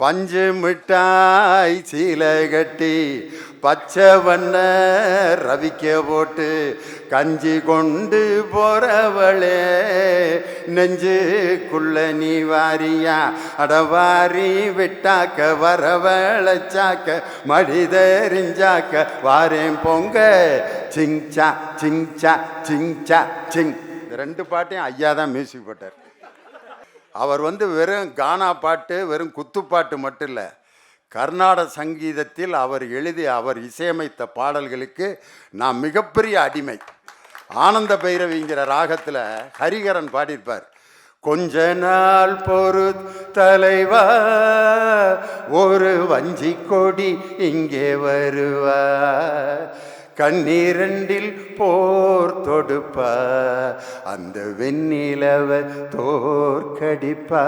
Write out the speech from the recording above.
பஞ்சு மிட்டாய் சீலை கட்டி பச்சை வண்ண ரவிக்க போட்டு கஞ்சி கொண்டு போறவளே நெஞ்சுக்குள்ள நீ வாரியா? அடவாரி விட்டாக்க வரவழைச்சாக்க மடிதெறிஞ்சாக்க வாரேன் பொங்க. சிங்சா சிங்சா சிங்சா சிங். இந்த ரெண்டு பாட்டையும் ஐயா தான் மியூசிக் போட்டார். அவர் வந்து வெறும் கானா பாட்டு வெறும் குத்துப்பாட்டு மட்டும் இல்லை கர்நாடக சங்கீதத்தில் அவர் எழுதி அவர் இசையமைத்த பாடல்களுக்கு நான் மிகப்பெரிய அடிமை. ஆனந்த பைரவிங்கிற ராகத்தில் ஹரிகரன் பாடியிருப்பார். கொஞ்ச நாள் பொறு தலைவா ஒரு வஞ்சி கொடி இங்கே வருவா கண்ணீரண்டில் போர் தொடுப்ப. அந்த வெண்ணிலவ தோற்கடிப்பா.